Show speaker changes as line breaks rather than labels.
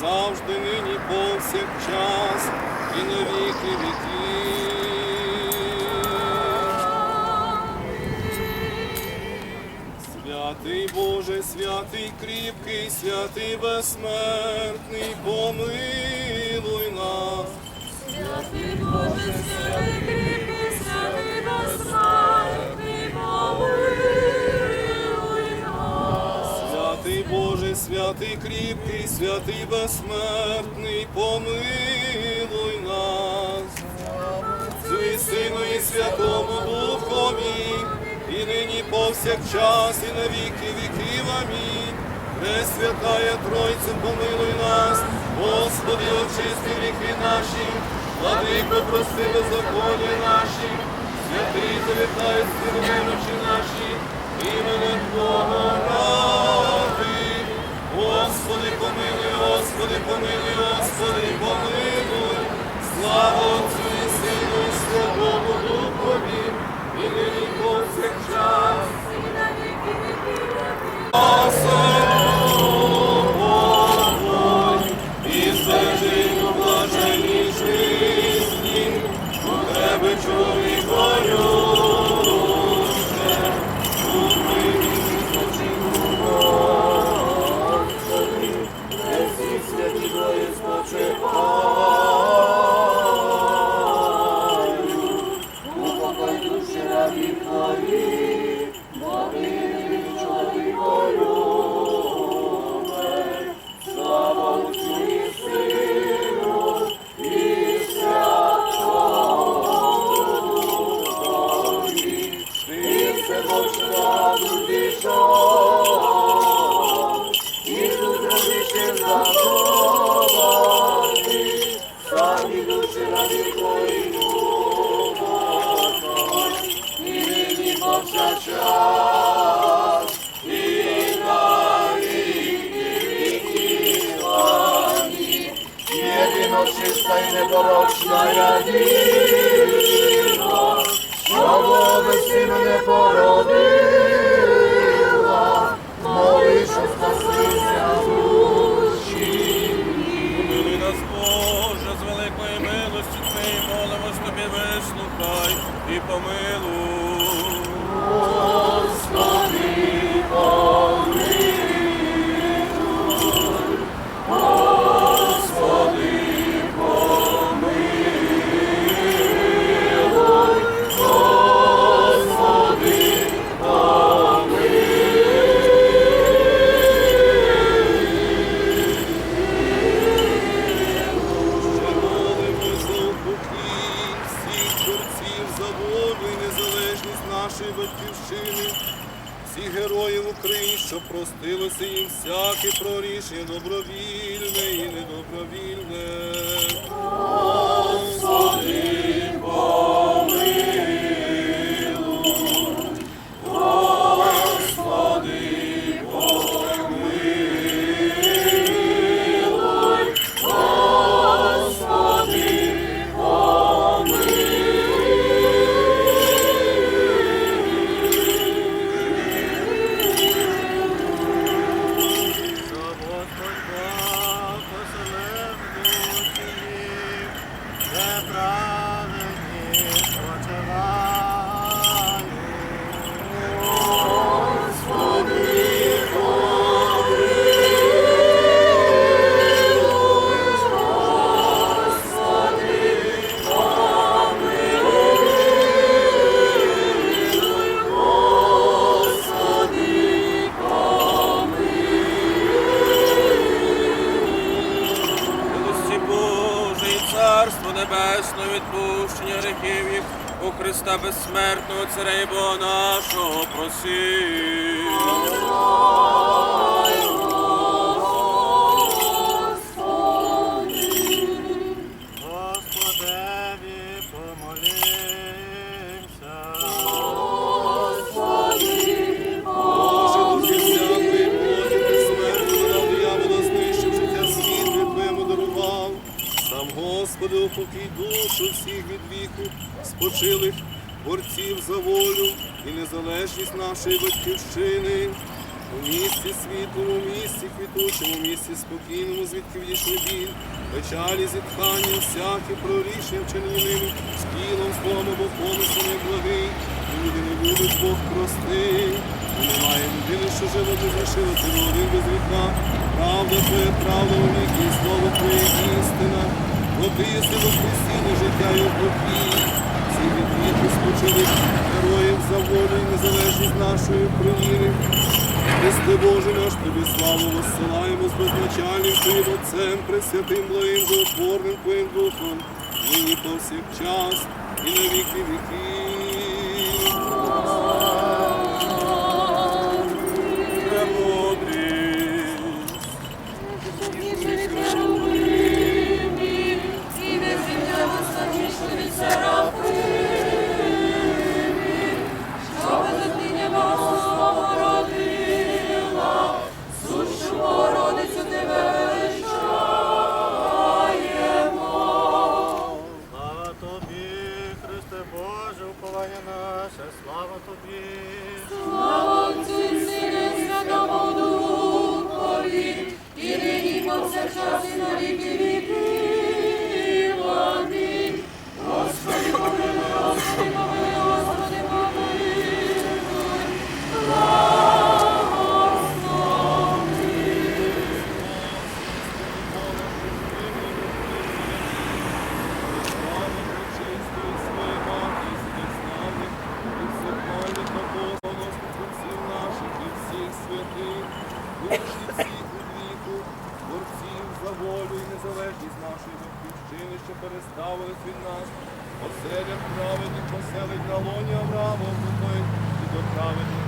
завжди, нині повсякчас, і на віки віків. Святий Боже, святий кріпкий, святий безсмертний, помилуй нас.
Святий Боже, святий кріпкий, святий безсмертний,
святий безсмертний, помилуй нас. І Сину і Святому Духові, і нині повсякчас, і на віки віків. Амінь. Пресвятая Тройця, помилуй нас, Господи, очисти гріхи наші, владико, прости беззаконня наші, святий завітай немочі наші, іменем ради. Господи, помилуй, Господи, помилуй, Господи, помилуй, слава Отцю
душі і
помилуй.
Нашої батьківщини, всіх героїв України, що простилося їм всяке прорішення добровільне і недобровільне.
Господи, помилуй.
Відпущення гріхів їх у Христа безсмертного Царя і Бога нашого просив.
Душу від віку, спочилих борців за волю і незалежність нашої батьківщини, У місті світлому, у місті квітучому, у місті спокійному, звідки відійшли біль, печалі, зітхання, всякі прорішення з тілом, словом або помислом, як благий, люди не будуть Бог простий. Немає людини, що живе без грішила, ти один без гріха. Правда твоя, правда у віки, і слово твоє істина. Бо ти єси воскресіння, життя і покій. Всі від віку спочили героїв за волю і незалежність нашої України. Христе Боже наш, тобі славу воссилаємо з безначальним Твоїм Отцем, Пресвятим благим Животворним Твоїм Духом, нині повсякчас і на віки віків.
Премудрість.
Слава
батьківщини, що переставились від нас, оселя праведних поселить на лоні Авраама, і до праведних